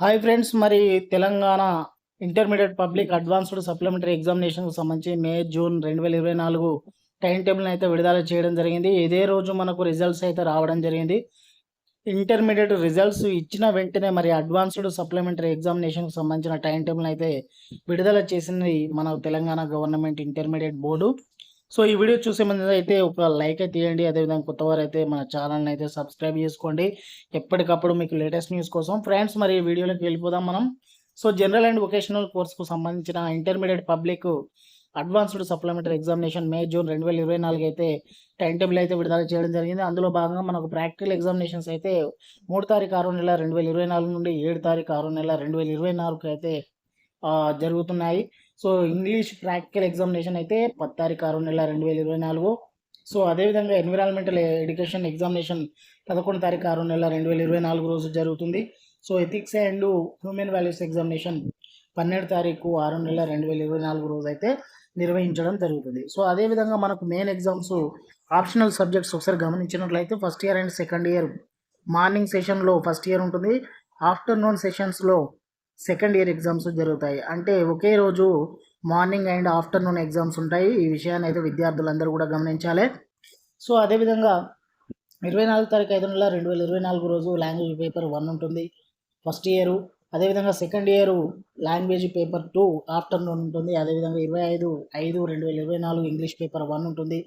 Hi friends మరి Telangana intermediate public advanced supplementary ఎగ్జామినేషన్కి సంబంధించి May June రెండు వేల ఇరవై నాలుగు టైం టేబుల్ని అయితే విడుదల చేయడం జరిగింది. ఇదే రోజు మనకు రిజల్ట్స్ అయితే రావడం జరిగింది. ఇంటర్మీడియట్ రిజల్ట్స్ ఇచ్చిన వెంటనే మరి అడ్వాన్స్డ్ సప్లిమెంటరీ ఎగ్జామినేషన్కి సంబంధించిన టైం టేబుల్ని అయితే విడుదల చేసింది మన Telangana government intermediate board. So ఈ వీడియో చూసే ముందు అయితే ఒక లైక్ అయితే తీయండి అదేవిధంగా కొత్త వారు అయితే మన ఛానల్ని అయితే సబ్స్క్రైబ్ చేసుకోండి. ఎప్పటికప్పుడు మీకు లేటెస్ట్ న్యూస్ కోసం ఫ్రెండ్స్ మరి ఈ వీడియోలోకి వెళ్ళిపోదాం మనం. సో జనరల్ అండ్ వొకేషనల్ కోర్సుకు సంబంధించిన intermediate public advanced supplementary examination May June రెండు వేల ఇరవై నాలుగు అయితే టైం టేబుల్ అయితే విడుదల చేయడం జరిగింది. అందులో భాగంగా మనకు ప్రాక్టికల్ ఎగ్జామినేషన్స్ అయితే మూడు తారీఖు ఆరో నెల రెండు వేల ఇరవై నాలుగు నుండి ఏడు తారీఖు ఆరో నెల రెండు వేల ఇరవై నాలుగు అయితే జరుగుతున్నాయి. సో ఇంగ్లీష్ ప్రాక్టికల్ ఎగ్జామినేషన్ అయితే పది తారీఖు ఆరు నెల రెండు వేల ఇరవై నాలుగు. సో అదేవిధంగా ఎన్విరాన్మెంటల్ ఎడ్యుకేషన్ ఎగ్జామినేషన్ పదకొండు తారీఖు ఆరు నెల రెండు వేల ఇరవై నాలుగు రోజు జరుగుతుంది. So ethics and human values examination పన్నెండు తారీఖు ఆరు నెల రెండు వేల ఇరవై నాలుగు రోజు అయితే నిర్వహించడం జరుగుతుంది. సో అదేవిధంగా మనకు మెయిన్ ఎగ్జామ్స్ ఆప్షనల్ సబ్జెక్ట్స్ ఒకసారి గమనించినట్లయితే first year and second year morning సెషన్లో ఫస్ట్ ఇయర్ ఉంటుంది. ఆఫ్టర్నూన్ సెషన్స్లో సెకండ్ ఇయర్ ఎగ్జామ్స్ జరుగుతాయి. అంటే ఒకే రోజు మార్నింగ్ అండ్ ఆఫ్టర్నూన్ ఎగ్జామ్స్ ఉంటాయి. ఈ విషయాన్ని అయితే విద్యార్థులందరూ కూడా గమనించాలి. సో అదేవిధంగా ఇరవై నాలుగు తారీఖు ఐదు నెల రెండు వేల ఇరవై నాలుగు రోజు లాంగ్వేజ్ పేపర్ వన్ ఉంటుంది. ఫస్ట్ ఇయరు అదేవిధంగా second year language paper two afternoon ఉంటుంది. అదేవిధంగా ఇరవై ఐదు ఐదు రెండు వేల ఇరవై నాలుగు ఇంగ్లీష్ పేపర్ వన్ ఉంటుంది.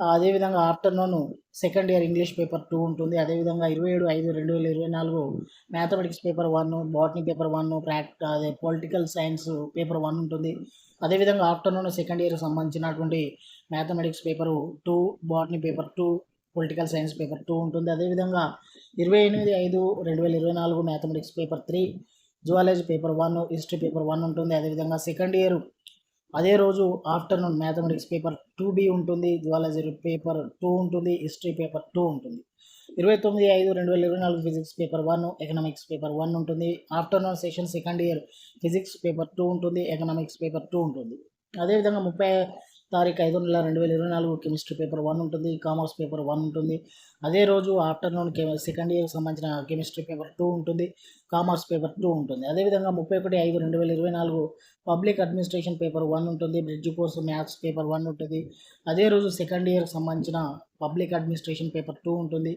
అదేవిధంగా afternoon second year English paper two ఉంటుంది. అదేవిధంగా ఇరవై ఏడు ఐదు రెండు వేల ఇరవై నాలుగు mathematics paper one botany paper one ప్రాక్ట్ అదే పొలిటికల్ సైన్స్ పేపర్ వన్ ఉంటుంది. అదేవిధంగా ఆఫ్టర్నూన్ సెకండ్ ఇయర్ సంబంధించినటువంటి mathematics paper two botany paper two political science paper two ఉంటుంది. అదేవిధంగా ఇరవై ఎనిమిది ఐదు రెండు వేల ఇరవై నాలుగు mathematics paper three zoology paper one history paper one ఉంటుంది. అదేవిధంగా సెకండ్ ఇయర్ అదే రోజు afternoon mathematics paper two B ఉంటుంది జువాలజీ పేపర్ టూ ఉంటుంది హిస్టరీ పేపర్ టూ ఉంటుంది. ఇరవై తొమ్మిది ఐదు రెండు వేల ఇరవై నాలుగు physics paper one economics paper one ఉంటుంది. Afternoon session second year physics paper two ఉంటుంది ఎకనామిక్స్ పేపర్ టూ ఉంటుంది. అదేవిధంగా ముప్పై తారీఖు ఐదు నెల రెండు వేల ఇరవై నాలుగు కెమిస్ట్రీ పేపర్ వన్ ఉంటుంది కామర్స్ పేపర్ వన్ ఉంటుంది. అదే రోజు ఆఫ్టర్నూన్ కె సెకండ్ ఇయర్కి సంబంధించిన కెమిస్ట్రీ పేపర్ టూ ఉంటుంది కామర్స్ పేపర్ టూ ఉంటుంది. అదేవిధంగా ముప్పై ఒకటి ఐదు రెండు వేల ఇరవై నాలుగు పబ్లిక్ అడ్మినిస్ట్రేషన్ పేపర్ వన్ ఉంటుంది bridge course maths paper one ఉంటుంది. అదే రోజు సెకండ్ ఇయర్కి సంబంధించిన పబ్లిక్ అడ్మినిస్ట్రేషన్ పేపర్ టూ ఉంటుంది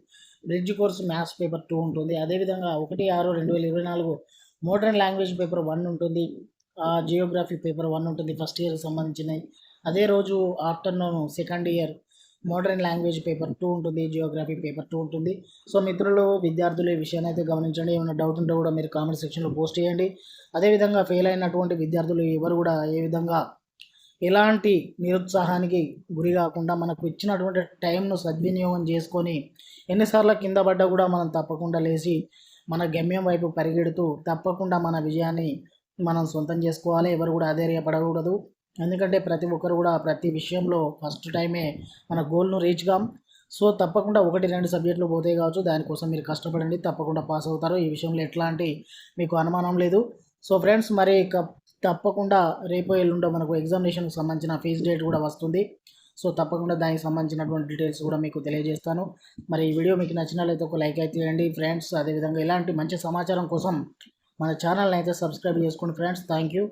bridge course maths paper two ఉంటుంది. అదేవిధంగా ఒకటి ఆరు రెండు వేల ఇరవై నాలుగు మోడర్న్ లాంగ్వేజ్ పేపర్ వన్ ఉంటుంది జియోగ్రఫీ పేపర్ వన్ ఉంటుంది ఫస్ట్ ఇయర్కి సంబంధించినవి. అదే రోజు afternoon second year modern language paper two ఉంటుంది జియోగ్రఫీ పేపర్ టూ ఉంటుంది. సో మిత్రులు విద్యార్థులు ఈ విషయాన్ని అయితే గమనించండి. ఏమైనా డౌట్ ఉంటే కూడా మీరు కామెంట్ సెక్షన్లో పోస్ట్ చేయండి. అదేవిధంగా ఫెయిల్ అయినటువంటి విద్యార్థులు ఎవరు కూడా ఏ విధంగా ఎలాంటి నిరుత్సాహానికి గురి కాకుండా మనకు ఇచ్చినటువంటి టైంను సద్వినియోగం చేసుకొని ఎన్నిసార్లు కింద పడ్డా కూడా మనం తప్పకుండా లేచి మన గమ్యం వైపు పరిగెడుతూ తప్పకుండా మన విజయాన్ని మనం సొంతం చేసుకోవాలి. ఎవరు కూడా అధైర్యపడకూడదు. ఎందుకంటే ప్రతి ఒక్కరు కూడా ప్రతి విషయంలో ఫస్ట్ టైమే మన గోల్ను రీచ్ కాం. సో తప్పకుండా ఒకటి రెండు సబ్జెక్టులు పోతే కావచ్చు దానికోసం మీరు కష్టపడండి తప్పకుండా పాస్ అవుతారు. ఈ విషయంలో ఎట్లాంటి మీకు అనుమానం లేదు. సో ఫ్రెండ్స్ మరి తప్పకుండా రేపు ఎల్లుండో మనకు ఎగ్జామినేషన్కి సంబంధించిన ఫీజు డేట్ కూడా వస్తుంది. సో తప్పకుండా దానికి సంబంధించినటువంటి డీటెయిల్స్ కూడా మీకు తెలియజేస్తాను. మరి ఈ వీడియో మీకు నచ్చినట్లయితే ఒక లైక్ అయితే చేయండి ఫ్రెండ్స్ అదేవిధంగా ఇలాంటి మంచి సమాచారం కోసం మన ఛానల్ని అయితే సబ్స్క్రైబ్ చేసుకోండి ఫ్రెండ్స్ థ్యాంక్ యూ